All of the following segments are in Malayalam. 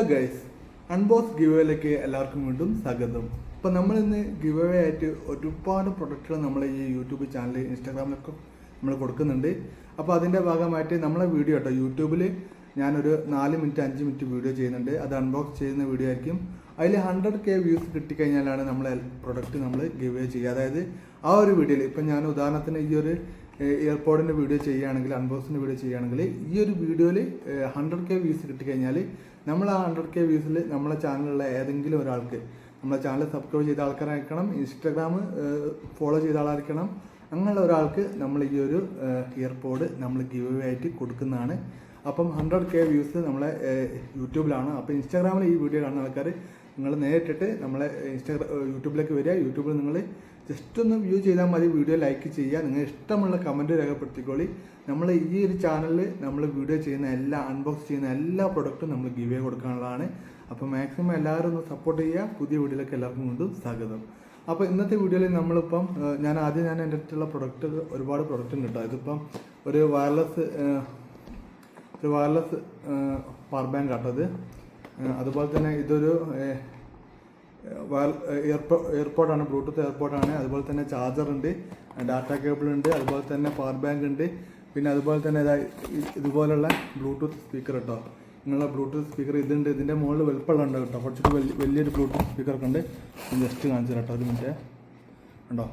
ഹലോ ഗൈസ് അൺബോക്സ് ഗിവേയിലേക്ക് എല്ലാവർക്കും വീണ്ടും സ്വാഗതം. ഇപ്പം നമ്മൾ ഇന്ന് ഗിവേ ആയിട്ട് ഒരുപാട് പ്രൊഡക്റ്റുകൾ നമ്മൾ ഈ യൂട്യൂബ് ചാനൽ ഇൻസ്റ്റാഗ്രാമിലൊക്കെ നമ്മൾ കൊടുക്കുന്നുണ്ട്. അപ്പോൾ അതിന്റെ ഭാഗമായിട്ട് നമ്മളെ വീഡിയോ കേട്ടോ യൂട്യൂബിൽ ഞാനൊരു നാല് മിനിറ്റ് അഞ്ച് മിനിറ്റ് വീഡിയോ ചെയ്യുന്നുണ്ട്. അത് അൺബോക്സ് ചെയ്യുന്ന വീഡിയോ ആയിരിക്കും. അതിൽ ഹൺഡ്രഡ് കെ വ്യൂസ് കിട്ടിക്കഴിഞ്ഞാലാണ് നമ്മൾ പ്രൊഡക്റ്റ് നമ്മൾ ഗിവേ ചെയ്യുക. അതായത് ആ ഒരു വീഡിയോയിൽ ഇപ്പം ഞാൻ ഉദാഹരണത്തിന് ഈ ഒരു എയർപോർട്ടിന്റെ വീഡിയോ ചെയ്യുകയാണെങ്കിൽ അൺബോക്സിന്റെ വീഡിയോ ചെയ്യുകയാണെങ്കിൽ ഈ ഒരു വീഡിയോയിൽ ഹൺഡ്രഡ് കെ വ്യൂസ് കിട്ടിക്കഴിഞ്ഞാൽ നമ്മൾ ആ ഹൺഡ്രഡ് കെ വ്യൂസിൽ നമ്മളെ ചാനലിലുള്ള ഏതെങ്കിലും ഒരാൾക്ക് നമ്മളെ ചാനൽ സബ്സ്ക്രൈബ് ചെയ്ത ആൾക്കാരായിരിക്കണം ഇൻസ്റ്റാഗ്രാം ഫോളോ ചെയ്ത ആളായിരിക്കണം അങ്ങനെയുള്ള ഒരാൾക്ക് നമ്മൾ ഈ ഒരു ഇയർപോഡ് നമ്മൾ ഗിവ് ആയിട്ട് കൊടുക്കുന്നതാണ്. അപ്പം ഹൺഡ്രഡ് കെ വ്യൂസ് നമ്മളെ യൂട്യൂബിലാണ് അപ്പോൾ ഇൻസ്റ്റാഗ്രാമിൽ ഈ വീഡിയോ കാണുന്ന ആൾക്കാർ നിങ്ങൾ നേരിട്ടിട്ട് നമ്മളെ ഇൻസ്റ്റാഗ്രാം യൂട്യൂബിലേക്ക് വരിക. യൂട്യൂബിൽ നിങ്ങൾ ജസ്റ്റ് ഒന്ന് വ്യൂ ചെയ്താൽ മതി. വീഡിയോ ലൈക്ക് ചെയ്യുക. നിങ്ങൾ ഇഷ്ടമുള്ള കമന്റ് രേഖപ്പെടുത്തിക്കോളി. നമ്മൾ ഈ ഒരു ചാനലിൽ നമ്മൾ വീഡിയോ ചെയ്യുന്ന എല്ലാ അൺബോക്സ് ചെയ്യുന്ന എല്ലാ പ്രൊഡക്റ്റും നമ്മൾ ഗിവ് കൊടുക്കാനുള്ളതാണ്. അപ്പോൾ മാക്സിമം എല്ലാവരും ഒന്ന് സപ്പോർട്ട് ചെയ്യുക. പുതിയ വീഡിയോയിലേക്ക് എല്ലാവർക്കും വീണ്ടും സ്വാഗതം. അപ്പോൾ ഇന്നത്തെ വീഡിയോയിൽ നമ്മളിപ്പം ഞാൻ ആദ്യം ഞാൻ എന്റെ അടുത്തുള്ള പ്രൊഡക്റ്റ് ഒരുപാട് പ്രൊഡക്റ്റ് ഉണ്ട് കേട്ടോ. ഇതിപ്പം ഒരു വയർലെസ് ഒരു വയർലെസ് പവർ ബാങ്ക് ഏഹ്, അതുപോലെ തന്നെ ഇതൊരു എയർപോ എയർപോർട്ടാണ് ബ്ലൂടൂത്ത് എയർപോർട്ടാണ്. അതുപോലെ തന്നെ ചാർജർ ഉണ്ട് ഡാറ്റ കേബിൾ ഉണ്ട് അതുപോലെ തന്നെ പവർ ബാങ്ക് ഉണ്ട് പിന്നെ അതുപോലെ തന്നെ ഇതാ ഇതുപോലുള്ള ബ്ലൂടൂത്ത് സ്പീക്കർ കേട്ടോ നിങ്ങളുടെ ബ്ലൂടൂത്ത് സ്പീക്കർ ഇതുണ്ട്. ഇതിന്റെ മുകളിൽ വലുപ്പമുള്ള ഉണ്ട് കേട്ടോ. കുറച്ചൊരു വലിയ വലിയൊരു ബ്ലൂടൂത്ത് സ്പീക്കർ ഒക്കെ ഉണ്ട്. ജസ്റ്റ് കാണിച്ചു കേട്ടോ അത് മറ്റേ ഉണ്ടോ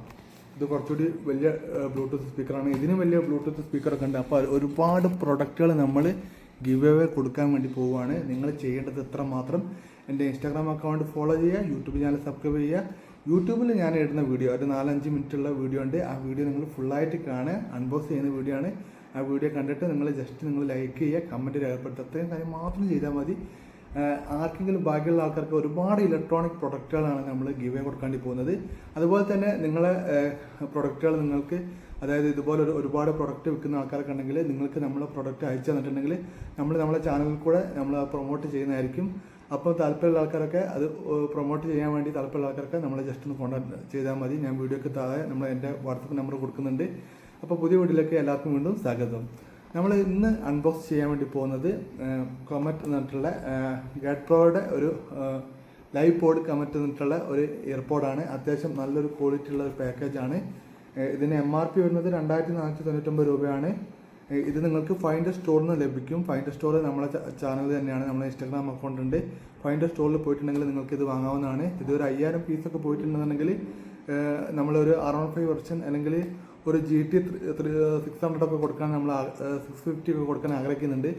ഇത് കുറച്ചുകൂടി വലിയ ബ്ലൂടൂത്ത് സ്പീക്കറാണ്. ഇതിനും വലിയ ബ്ലൂടൂത്ത് സ്പീക്കറൊക്കെ ഉണ്ട്. അപ്പോൾ ഒരുപാട് പ്രൊഡക്റ്റുകൾ നമ്മൾ ഗിവ് അവേ കൊടുക്കാൻ വേണ്ടി പോവുകയാണ്. നിങ്ങൾ ചെയ്യേണ്ടത് എത്ര മാത്രം എന്റെ ഇൻസ്റ്റാഗ്രാം അക്കൗണ്ട് ഫോളോ ചെയ്യുക യൂട്യൂബ് ചാനൽ സബ്സ്ക്രൈബ് ചെയ്യുക. യൂട്യൂബിൽ ഞാൻ ഇടുന്ന വീഡിയോ ഒരു നാലഞ്ച് മിനിറ്റുള്ള വീഡിയോ ഉണ്ട്. ആ വീഡിയോ നിങ്ങൾ ഫുള്ളായിട്ട് കാണുക അൺബോക്സ് ചെയ്യുന്ന വീഡിയോ ആണ്. ആ വീഡിയോ കണ്ടിട്ട് നിങ്ങൾ ജസ്റ്റ് നിങ്ങൾ ലൈക്ക് ചെയ്യുക കമന്റ് രേഖപ്പെടുത്തുക. അത്രയും കാര്യം മാത്രം ചെയ്താൽ മതി. ആർക്കെങ്കിലും ബാക്കിയുള്ള ആൾക്കാർക്ക് ഒരുപാട് ഇലക്ട്രോണിക് പ്രൊഡക്റ്റുകളാണ് നമ്മൾ ഗിവ് കൊടുക്കേണ്ടി പോകുന്നത്. അതുപോലെ തന്നെ നിങ്ങളെ പ്രൊഡക്റ്റുകൾ നിങ്ങൾക്ക് അതായത് ഇതുപോലെ ഒരു ഒരുപാട് പ്രൊഡക്റ്റ് വിൽക്കുന്ന ആൾക്കാരൊക്കെ ഉണ്ടെങ്കിൽ നിങ്ങൾക്ക് നമ്മളെ പ്രൊഡക്റ്റ് അയച്ചു തന്നിട്ടുണ്ടെങ്കിൽ നമ്മൾ നമ്മളെ ചാനലിൽ കൂടെ നമ്മൾ പ്രൊമോട്ട് ചെയ്യുന്നതായിരിക്കും. അപ്പോൾ താല്പര്യമുള്ള ആൾക്കാരൊക്കെ അത് പ്രൊമോട്ട് ചെയ്യാൻ വേണ്ടി താല്പര്യമുള്ള ആൾക്കാരൊക്കെ നമ്മളെ ജസ്റ്റ് ഒന്ന് കോൺടാക്ട് ചെയ്താൽ മതി. ഞാൻ വീഡിയോക്ക് താഴെ നമ്മൾ എന്റെ വാട്സപ്പ് നമ്പർ കൊടുക്കുന്നുണ്ട്. അപ്പോൾ പുതിയ വീട്ടിലേക്ക് എല്ലാവർക്കും വീണ്ടും സ്വാഗതം. നമ്മൾ ഇന്ന് അൺബോക്സ് ചെയ്യാൻ വേണ്ടി പോകുന്നത് കൊമറ്റ് എന്നിട്ടുള്ള ഗാഡ് പ്രോയുടെ ഒരു ലൈവ് പോഡ് കമറ്റ് എന്നിട്ടുള്ള ഒരു ഇയർപോഡാണ് അത്യാവശ്യം നല്ലൊരു ക്വാളിറ്റി ഉള്ള ഒരു പാക്കേജാണ് ഇതിന് എം ആർ പി വരുന്നത് രണ്ടായിരത്തി നാനൂറ്റി തൊണ്ണൂറ്റൊമ്പത് രൂപയാണ് ഇത് നിങ്ങൾക്ക് ഫൈൻഡ് സ്റ്റോറിൽ നിന്ന് ലഭിക്കും. ഫൈൻഡ് സ്റ്റോർ നമ്മളെ ചാനൽ തന്നെയാണ്. നമ്മളെ ഇൻസ്റ്റാഗ്രാം അക്കൗണ്ട് ഉണ്ട്. ഫൈൻഡ് സ്റ്റോറിൽ പോയിട്ടുണ്ടെങ്കിൽ നിങ്ങൾക്ക് ഇത് വാങ്ങാവുന്നതാണ്. ഇത് ഒരു അയ്യായിരം പീസൊക്കെ പോയിട്ടുണ്ടെന്നുണ്ടെങ്കിൽ നമ്മളൊരു അറൗണ്ട് ഫൈവ് വെർഷൻ അല്ലെങ്കിൽ ഒരു ജി ടി സിക്സ് ഹൺഡ്രഡ് ഒക്കെ കൊടുക്കാൻ നമ്മൾ സിക്സ് ഫിഫ്റ്റി ഒക്കെ കൊടുക്കാൻ ആഗ്രഹിക്കുന്നുണ്ട്.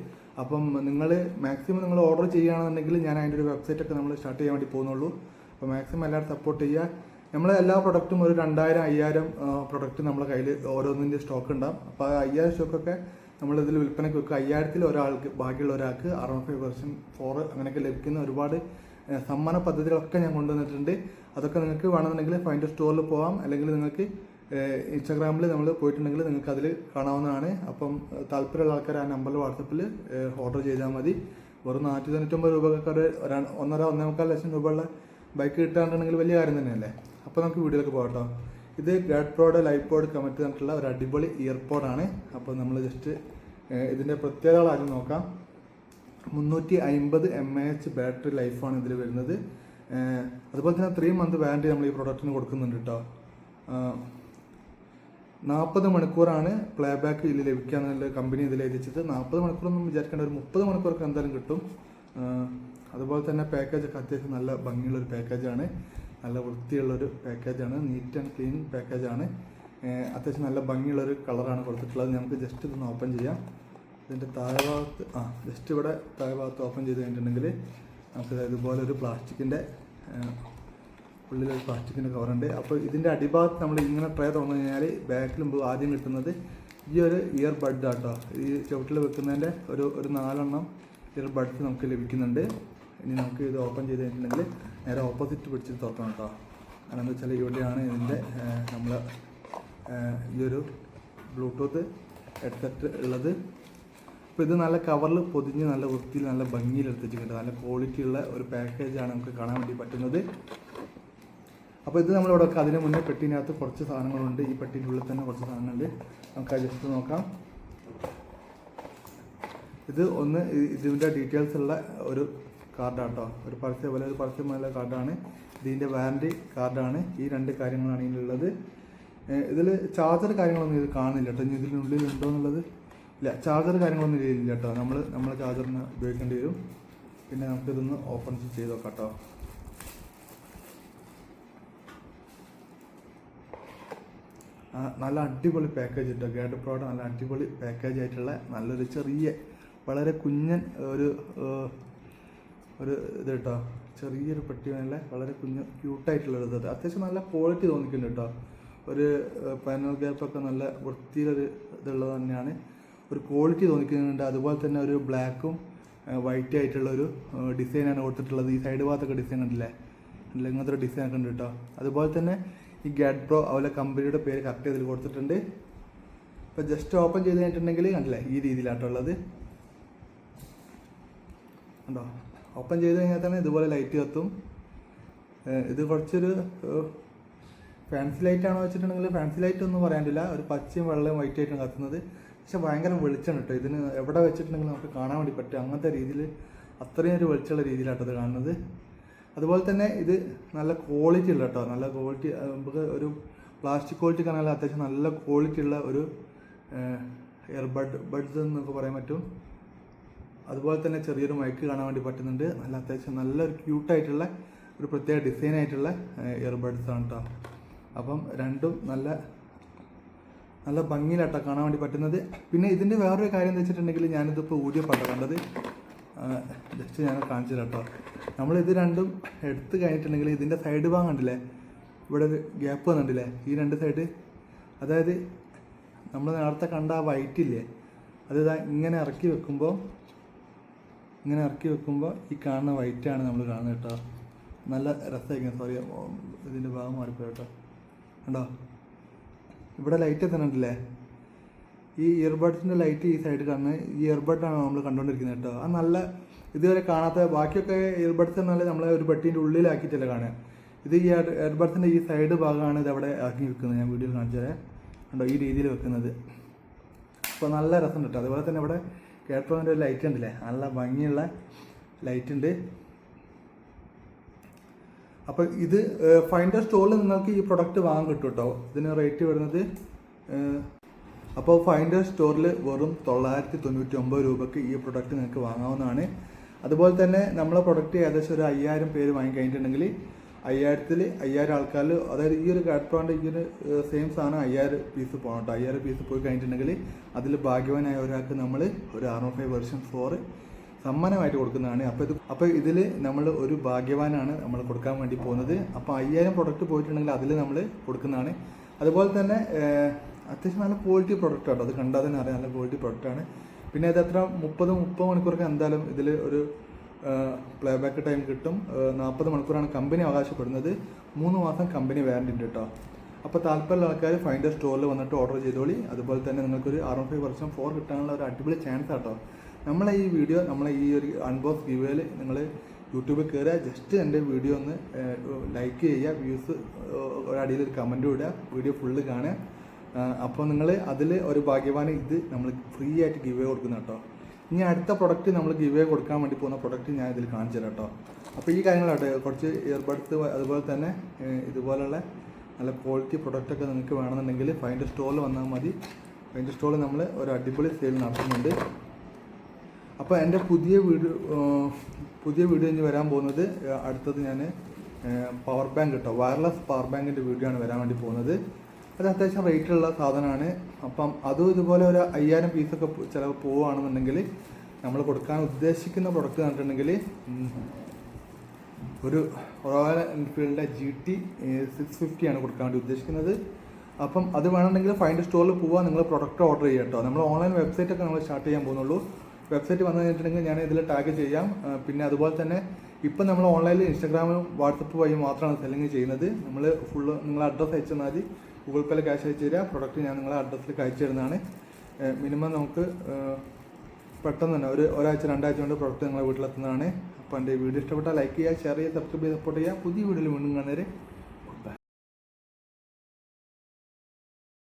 അപ്പം നിങ്ങൾ മാക്സിമം നിങ്ങൾ ഓർഡർ ചെയ്യുകയാണെന്നുണ്ടെങ്കിൽ ഞാൻ അതിന്റെ ഒരു വെബ്സൈറ്റ് ഒക്കെ നമ്മൾ സ്റ്റാർട്ട് ചെയ്യാൻ വേണ്ടി പോകുന്നുള്ളൂ. അപ്പോൾ മാക്സിമം എല്ലാവരും സപ്പോർട്ട് ചെയ്യുക. നമ്മളെ എല്ലാ പ്രൊഡക്റ്റും ഒരു രണ്ടായിരം അയ്യായിരം പ്രൊഡക്റ്റ് നമ്മൾ കയ്യിൽ ഓരോന്നിന്റെ സ്റ്റോക്ക് ഉണ്ടാകും അപ്പോൾ ആ അയ്യായിരം സ്റ്റോക്കൊക്കെ നമ്മളിതിൽ വിൽപ്പനയ്ക്ക് വെക്കുക അയ്യായിരത്തിൽ ഒരാൾക്ക് ബാക്കിയുള്ള ഒരാൾക്ക് അറുപത് ഫൈവ് പെർസെന്റ് ഫോർ അങ്ങനെയൊക്കെ ലഭിക്കുന്ന ഒരുപാട് സമ്മാന പദ്ധതികളൊക്കെ ഞാൻ കൊണ്ടുവന്നിട്ടുണ്ട്. അതൊക്കെ നിങ്ങൾക്ക് വേണമെന്നുണ്ടെങ്കിൽ ഫൈൻഡ് സ്റ്റോറിൽ പോകാം അല്ലെങ്കിൽ നിങ്ങൾക്ക് ഇൻസ്റ്റാഗ്രാമിൽ നമ്മൾ പോയിട്ടുണ്ടെങ്കിൽ നിങ്ങൾക്ക് അതിൽ കാണാവുന്നതാണ്. അപ്പം താല്പര്യമുള്ള ആൾക്കാർ ആ നമ്പറിൽ വാട്സപ്പിൽ ഓർഡർ ചെയ്താൽ മതി. വെറും നാനൂറ്റി തൊണ്ണൂറ്റൊമ്പത് രൂപക്കാർ ഒരു ഒന്നര ഒന്നേ മുക്കാൽ ലക്ഷം രൂപയുള്ള ബൈക്ക് കിട്ടാണ്ടെങ്കിൽ വലിയ കാര്യം തന്നെയല്ലേ? അപ്പോൾ നമുക്ക് വീഡിയോയിലേക്ക് പോകാം ഇത് ഗ്രാഡ് പ്രോഡ് ലൈഫ് പോഡ് കമറ്റ് തന്നിട്ടുള്ള ഒരു അടിപൊളി ഇയർപോഡാണ്. അപ്പോൾ നമ്മൾ ജസ്റ്റ് ഇതിന്റെ പ്രത്യേകതകൾ ആദ്യം നോക്കാം. മുന്നൂറ്റി അമ്പത് എം എ എച്ച് ബാറ്ററി ലൈഫാണ് ഇതിൽ വരുന്നത്. അതുപോലെ തന്നെ ത്രീ മന്ത് വാറണ്ടി നമ്മൾ ഈ പ്രൊഡക്റ്റിന് കൊടുക്കുന്നുണ്ട് കേട്ടോ നാൽപ്പത് മണിക്കൂറാണ് പ്ലേ ബാക്ക് ഇതിൽ ലഭിക്കുക എന്നുള്ള കമ്പനി ഇതിൽ എത്തിച്ചത് നാൽപ്പത് മണിക്കൂറൊന്നും വിചാരിക്കേണ്ട ഒരു മുപ്പത് മണിക്കൂറൊക്കെ എന്തായാലും കിട്ടും. അതുപോലെ തന്നെ പാക്കേജൊക്കെ അത്യാവശ്യം നല്ല ഭംഗിയുള്ള ഒരു പാക്കേജാണ് നല്ല വൃത്തിയുള്ളൊരു പാക്കേജാണ്. നീറ്റ് ആൻഡ് ക്ലീൻ പാക്കേജാണ്. അത്യാവശ്യം നല്ല ഭംഗിയുള്ളൊരു കളറാണ് കൊടുത്തിട്ടുള്ളത്. നമുക്ക് ജസ്റ്റ് ഇതൊന്ന് ഓപ്പൺ ചെയ്യാം. ഇതിന്റെ താഴെ ഭാഗത്ത് ആ ജസ്റ്റ് ഇവിടെ താഴെ ഭാഗത്ത് ഓപ്പൺ ചെയ്ത് കഴിഞ്ഞിട്ടുണ്ടെങ്കിൽ നമുക്ക് ഇതുപോലെ ഒരു പ്ലാസ്റ്റിക്കിന്റെ ഉള്ളിലൊരു പ്ലാസ്റ്റിക്കിന്റെ കവറുണ്ട് അപ്പോൾ ഇതിന്റെ അടിഭാഗത്ത് നമ്മൾ ഇങ്ങനെ ട്രേ തുറന്നു കഴിഞ്ഞാൽ ബാക്കിൽ മുമ്പ് ആദ്യം കിട്ടുന്നത് ഈ ഒരു ഇയർ ബഡ് ആട്ടോ. ഈ ചുവട്ടിൽ വെക്കുന്നതിന്റെ ഒരു ഒരു നാലെണ്ണം ഇയർ ബഡ്സ് നമുക്ക് ലഭിക്കുന്നുണ്ട്. ഇനി നമുക്ക് ഇത് ഓപ്പൺ ചെയ്ത് കഴിഞ്ഞിട്ടുണ്ടെങ്കിൽ നേരെ ഓപ്പോസിറ്റ് പിടിച്ച് തുറക്കണം കേട്ടോ കാരണം വെച്ചാൽ ഇവിടെയാണ് ഇതിന്റെ നമ്മൾ ഈ ഒരു ബ്ലൂടൂത്ത് ഹെഡ്സെറ്റ് ഉള്ളത്. അപ്പോൾ ഇത് നല്ല കവറിൽ പൊതിഞ്ഞ് നല്ല വൃത്തിയിൽ നല്ല ഭംഗിയിൽ എടുത്തിട്ടുണ്ട്. നല്ല ക്വാളിറ്റി ഉള്ള ഒരു പാക്കേജാണ് നമുക്ക് കാണാൻ വേണ്ടി പറ്റുന്നത്. അപ്പോൾ ഇത് നമ്മളിവിടെ അതിന് മുന്നേ പെട്ടിനകത്ത് കുറച്ച് സാധനങ്ങളുണ്ട്. ഈ പെട്ടിന്റെ ഉള്ളിൽ തന്നെ കുറച്ച് സാധനങ്ങളുണ്ട്. നമുക്ക് അഡ്ജസ്റ്റ് നോക്കാം. ഇത് ഒന്ന് ഇതിന്റെ ഡീറ്റെയിൽസ് ഉള്ള ഒരു കാർഡാട്ടോ. ഒരു പരസ്യ പോലെ ഒരു പരസ്യമായ കാർഡാണ്. ഇതിന്റെ വാറന്റി കാർഡാണ്. ഈ രണ്ട് കാര്യങ്ങളാണ് ഇതിലുള്ളത്. ഇതിൽ ചാർജർ കാര്യങ്ങളൊന്നും ഇത് കാണുന്നില്ല കേട്ടോ. ഇനി ഇതിനുള്ളിൽ ഉണ്ടോ എന്നുള്ളത്? ഇല്ല ചാർജർ കാര്യങ്ങളൊന്നും ഇതിലില്ല കേട്ടോ. നമ്മൾ നമ്മൾ ചാർജറിന് ഉപയോഗിക്കേണ്ടി വരും. പിന്നെ നമുക്കിതൊന്ന് ഓപ്പൺ ചെയ്ത് നോക്കാം കേട്ടോ. നല്ല അടിപൊളി പാക്കേജ് കേട്ടോ. ഗാഡ് പ്രോഡക്റ്റ് നല്ല അടിപൊളി പാക്കേജ് ആയിട്ടുള്ള നല്ലൊരു ചെറിയ വളരെ കുഞ്ഞൻ ഒരു ഒരു ഇത് കേട്ടോ ചെറിയൊരു പെട്ടി നല്ല വളരെ കുഞ്ഞ് ക്യൂട്ടായിട്ടുള്ള ഇത്. അത്യാവശ്യം നല്ല ക്വാളിറ്റി തോന്നിക്കുന്നുണ്ട് കേട്ടോ ഒരു പാനൽ ഗ്യാപ്പൊക്കെ നല്ല വൃത്തിയിലൊരു ഇതുള്ളത് തന്നെയാണ്. ഒരു ക്വാളിറ്റി തോന്നിക്കുന്നുണ്ട്. അതുപോലെ തന്നെ ഒരു ബ്ലാക്കും വൈറ്റ് ആയിട്ടുള്ള ഒരു ഡിസൈനാണ് കൊടുത്തിട്ടുള്ളത്. ഈ സൈഡ് ഭാഗത്തൊക്കെ ഡിസൈൻ ഉണ്ടല്ലേ? ഇങ്ങനത്തെ ഒരു ഡിസൈൻ ഒക്കെ ഉണ്ട് കേട്ടോ അതുപോലെ തന്നെ ഈ ഗാഡ് പ്രോ അതുപോലെ കമ്പനിയുടെ പേര് കറക്റ്റ് ഇതിൽ കൊടുത്തിട്ടുണ്ട്. ഇപ്പോൾ ജസ്റ്റ് ഓപ്പൺ ചെയ്ത് കഴിഞ്ഞിട്ടുണ്ടെങ്കിൽ കണ്ടില്ലേ? ഈ രീതിയിലാട്ടുള്ളത് ഉണ്ടോ ഓപ്പൺ ചെയ്ത് കഴിഞ്ഞാൽ തന്നെ ഇതുപോലെ ലൈറ്റ് കത്തും. ഇത് കുറച്ചൊരു ഫാൻസി ലൈറ്റ് ആണോ വെച്ചിട്ടുണ്ടെങ്കിൽ ഫാൻസി ലൈറ്റ് ഒന്നും പറയാനില്ല. ഒരു പച്ചയും വെള്ളയും വൈറ്റ് ആയിട്ടും കത്തുന്നത്. പക്ഷെ ഭയങ്കര വെളിച്ചമാണ് കേട്ടോ. ഇതിന് എവിടെ വെച്ചിട്ടുണ്ടെങ്കിൽ നമുക്ക് കാണാൻ വേണ്ടി പറ്റും. അങ്ങനത്തെ രീതിയിൽ അത്രയും ഒരു വെളിച്ചമുള്ള രീതിയിലാട്ടത് കാണുന്നത്. അതുപോലെ തന്നെ ഇത് നല്ല ക്വാളിറ്റി ഉള്ള കേട്ടോ. നല്ല ക്വാളിറ്റി നമുക്ക് ഒരു പ്ലാസ്റ്റിക് ക്വാളിറ്റി കാണാൻ അത്യാവശ്യം നല്ല ക്വാളിറ്റി ഉള്ള ഒരു എയർബഡ് ബഡ്സ് എന്നൊക്കെ പറയാൻ പറ്റും. അതുപോലെ തന്നെ ചെറിയൊരു മൈക്ക് കാണാൻ വേണ്ടി പറ്റുന്നുണ്ട്. നല്ല അത്യാവശ്യം നല്ലൊരു ക്യൂട്ടായിട്ടുള്ള ഒരു പ്രത്യേക ഡിസൈൻ ആയിട്ടുള്ള ഇയർബഡ്സ് ആണ് കേട്ടോ അപ്പം രണ്ടും നല്ല നല്ല ഭംഗിയിലാട്ടോ കാണാൻ വേണ്ടി പറ്റുന്നത്. പിന്നെ ഇതിന്റെ വേറൊരു കാര്യം എന്ന് വെച്ചിട്ടുണ്ടെങ്കിൽ ഞാനിതിപ്പോൾ ഊരിയപ്പാട്ടോ കണ്ടത് ജസ്റ്റ് ഞാൻ കാണിച്ചു കേട്ടോ നമ്മൾ ഇത് രണ്ടും എടുത്ത് കഴിഞ്ഞിട്ടുണ്ടെങ്കിൽ ഇതിന്റെ സൈഡ് ഭാഗം കണ്ടില്ലേ? ഇവിടെ ഒരു ഗ്യാപ്പ് വന്നിട്ടില്ലേ ഈ രണ്ട് സൈഡ് അതായത് നമ്മൾ നേരത്തെ കണ്ട ആ വൈറ്റില്ലേ അത് ഇങ്ങനെ ഇറക്കി വെക്കുമ്പോൾ ഇങ്ങനെ ഇറക്കി വെക്കുമ്പോൾ ഈ കാണുന്ന വൈറ്റാണ് നമ്മൾ കാണുന്നത് കേട്ടോ. നല്ല രസമായിരിക്കും. സോറി ഇതിന്റെ ഭാഗം മാറിപ്പോയി കേട്ടോ. കണ്ടോ? ഇവിടെ ലൈറ്റ് എത്തണുണ്ടല്ലേ ഈ ഇയർബഡ്സിന്റെ ലൈറ്റ് ഈ സൈഡ് കാണുന്നത് ഈ ഇയർബഡാണ് നമ്മൾ കണ്ടുകൊണ്ടിരിക്കുന്നത് കേട്ടോ. അത് നല്ല ഇതുവരെ കാണാത്ത ബാക്കിയൊക്കെ ഇയർബഡ്സ് എന്നാൽ നമ്മളെ ഒരു പെട്ടീന്റെ ഉള്ളിലാക്കിയിട്ടല്ല കാണുക ഇത് ഈ ഇയർബഡ്സിന്റെ ഈ സൈഡ് ഭാഗമാണ് ഇത് അവിടെ ആക്കി വെക്കുന്നത്. ഞാൻ വീഡിയോ കാണിച്ചു കണ്ടോ? ഈ രീതിയിൽ വെക്കുന്നത്. അപ്പോൾ നല്ല രസം കേട്ടോ. അതുപോലെ തന്നെ ഇവിടെ കേട്ടോന്റെ ഒരു ലൈറ്റ് ഉണ്ടല്ലേ? നല്ല ഭംഗിയുള്ള ലൈറ്റ് ഉണ്ട്. അപ്പോൾ ഇത് ഫൈൻഡർ സ്റ്റോറിൽ നിങ്ങൾക്ക് ഈ പ്രൊഡക്റ്റ് വാങ്ങാൻ കിട്ടും കേട്ടോ ഇതിന് റേറ്റ് വരുന്നത് അപ്പോൾ ഫൈൻഡർ സ്റ്റോറിൽ വെറും തൊള്ളായിരത്തി തൊണ്ണൂറ്റി ഒമ്പത് രൂപയ്ക്ക് ഈ പ്രൊഡക്റ്റ് നിങ്ങൾക്ക് വാങ്ങാവുന്നതാണ്. അതുപോലെ തന്നെ നമ്മളെ പ്രൊഡക്റ്റ് ഏകദേശം ഒരു അയ്യായിരം പേര് വാങ്ങി കഴിഞ്ഞിട്ടുണ്ടെങ്കിൽ അയ്യായിരത്തിൽ അയ്യായിരം ആൾക്കാർ അതായത് ഈ ഒരു ഗാഡ്പ്രോന്റെ ഈ ഒരു സെയിം സാധനം അയ്യായിരം പീസ് പോകണം കേട്ടോ. അയ്യായിരം പീസ് പോയി കഴിഞ്ഞിട്ടുണ്ടെങ്കിൽ അതിൽ ഭാഗ്യവാനായ ഒരാൾക്ക് നമ്മൾ ഒരു ആർ ഫൈവ് വെർഷൻ ഫോർ സമ്മാനമായിട്ട് കൊടുക്കുന്നതാണ്. അപ്പോൾ ഇത് അപ്പോൾ ഇതിൽ നമ്മൾ ഒരു ഭാഗ്യവാനാണ് നമ്മൾ കൊടുക്കാൻ വേണ്ടി പോകുന്നത്. അപ്പോൾ അയ്യായിരം പ്രൊഡക്റ്റ് പോയിട്ടുണ്ടെങ്കിൽ അതിൽ നമ്മൾ കൊടുക്കുന്നതാണ്. അതുപോലെ തന്നെ അത്യാവശ്യം നല്ല ക്വാളിറ്റി പ്രൊഡക്റ്റ് കേട്ടോ അത് കണ്ടാൽ തന്നെ അറിയാം നല്ല ക്വാളിറ്റി പ്രൊഡക്റ്റാണ് പിന്നെ ഇത് അത്ര മുപ്പത് മുപ്പത് മണിക്കൂറൊക്കെ എന്തായാലും ഇതിൽ ഒരു പ്ലേ ബാക്ക് ടൈം കിട്ടും. നാൽപ്പത് മണിക്കൂറാണ് കമ്പനി അവകാശപ്പെടുന്നത്. മൂന്ന് മാസം കമ്പനി വാറണ്ടി ഉണ്ട് കേട്ടോ അപ്പോൾ താല്പര്യമുള്ള ആൾക്കാർ ഫൈൻഡർ സ്റ്റോറിൽ വന്നിട്ട് ഓർഡർ ചെയ്തോളി. അതുപോലെ തന്നെ നിങ്ങൾക്കൊരു ആർ ഫൈവ് വെർഷൻ ഫോർ കിട്ടാനുള്ള ഒരു അടിപൊളി ചാൻസ് ആട്ടോ. നമ്മളെ ഈ വീഡിയോ നമ്മളെ ഈ ഒരു അൺബോക്സ് റിവ്യൂവിൽ നിങ്ങൾ യൂട്യൂബിൽ കയറുക ജസ്റ്റ് എന്റെ വീഡിയോ ഒന്ന് ലൈക്ക് ചെയ്യുക വ്യൂസ് ഒരടിയിൽ ഒരു കമന്റ് ഇടുക വീഡിയോ ഫുള്ള് കാണുക. അപ്പോൾ നിങ്ങൾ അതിൽ ഒരു ഭാഗ്യവാന് ഇത് നമ്മൾ ഫ്രീ ആയിട്ട് ഗിവ് കൊടുക്കുന്ന കേട്ടോ ഇനി അടുത്ത പ്രൊഡക്റ്റ് നമ്മൾ ഗിവ് കൊടുക്കാൻ വേണ്ടി പോകുന്ന പ്രൊഡക്റ്റ് ഞാൻ ഇതിൽ കാണിച്ചു തരാം കേട്ടോ അപ്പോൾ ഈ കാര്യങ്ങളാട്ടെ കുറച്ച് ഇയർബഡ്സ് അതുപോലെ തന്നെ ഇതുപോലുള്ള നല്ല ക്വാളിറ്റി പ്രൊഡക്റ്റൊക്കെ നിങ്ങൾക്ക് വേണമെന്നുണ്ടെങ്കിൽ ഫൈൻഡ് സ്റ്റോറിൽ വന്നാൽ മതി. ഫൈൻഡ് സ്റ്റോറിൽ നമ്മൾ ഒരു അടിപൊളി സെയിൽ നടത്തുന്നുണ്ട്. അപ്പോൾ എന്റെ പുതിയ വീഡിയോ പുതിയ വീഡിയോ ഇനി വരാൻ പോകുന്നത് അടുത്തത് ഞാൻ പവർ ബാങ്ക് കേട്ടോ വയർലെസ് പവർ ബാങ്കിന്റെ വീഡിയോ ആണ് വരാൻ വേണ്ടി പോകുന്നത്. അത് അത്യാവശ്യം റേറ്റുള്ള സാധനമാണ്. അപ്പം അതും ഇതുപോലെ ഒരു അയ്യായിരം പീസൊക്കെ ചിലവ് പോവുകയാണെന്നുണ്ടെങ്കിൽ നമ്മൾ കൊടുക്കാൻ ഉദ്ദേശിക്കുന്ന പ്രൊഡക്റ്റ് കണ്ടിട്ടുണ്ടെങ്കിൽ ഒരു റോയൽ എൻഫീൽഡിന്റെ ജി ടി സിക്സ് ഫിഫ്റ്റി ആണ് കൊടുക്കാൻ വേണ്ടി ഉദ്ദേശിക്കുന്നത്. അപ്പം അത് വേണമെങ്കിൽ ഫൈൻഡ് സ്റ്റോറിൽ പോവാൻ നിങ്ങൾ പ്രൊഡക്റ്റ് ഓർഡർ ചെയ്യുക കേട്ടോ നമ്മൾ ഓൺലൈൻ വെബ്സൈറ്റ് ഒക്കെ നമ്മൾ സ്റ്റാർട്ട് ചെയ്യാൻ പോകുന്നുള്ളൂ. വെബ്സൈറ്റ് വന്നു കഴിഞ്ഞിട്ടുണ്ടെങ്കിൽ ഞാൻ ഇതിൽ ടാഗ് ചെയ്യാം. പിന്നെ അതുപോലെ തന്നെ ഇപ്പം നമ്മൾ ഓൺലൈനിൽ ഇൻസ്റ്റാഗ്രാമിലും വാട്സപ്പ് വഴി മാത്രമാണ് സെല്ലിങ് ചെയ്യുന്നത്. നമ്മൾ ഫുള്ള് നിങ്ങൾ അഡ്രസ്സ് അയച്ചു തന്നാൽ മതി. ഗൂഗിൾ പേയിൽ ക്യാഷ് അയച്ചു തരിക. പ്രൊഡക്റ്റ് ഞാൻ നിങ്ങളെ അഡ്രസ്സിൽ അയച്ചു തരുന്നതാണ് മിനിമം നമുക്ക് പെട്ടെന്ന് തന്നെ ഒരു ഒരാഴ്ച രണ്ടാഴ്ച കൊണ്ട് പ്രൊഡക്റ്റ് നിങ്ങളെ വീട്ടിലെത്തുന്നതാണ്. അപ്പോൾ എന്റെ വീഡിയോ ഇഷ്ടപ്പെട്ടാൽ ലൈക്ക് ചെയ്യുക ഷെയർ ചെയ്യുക സബ്സ്ക്രൈബ് ചെയ്യുക സപ്പോർട്ട് ചെയ്യുക. പുതിയ വീഡിയോയിൽ വീണ്ടും കാണുന്നവരെ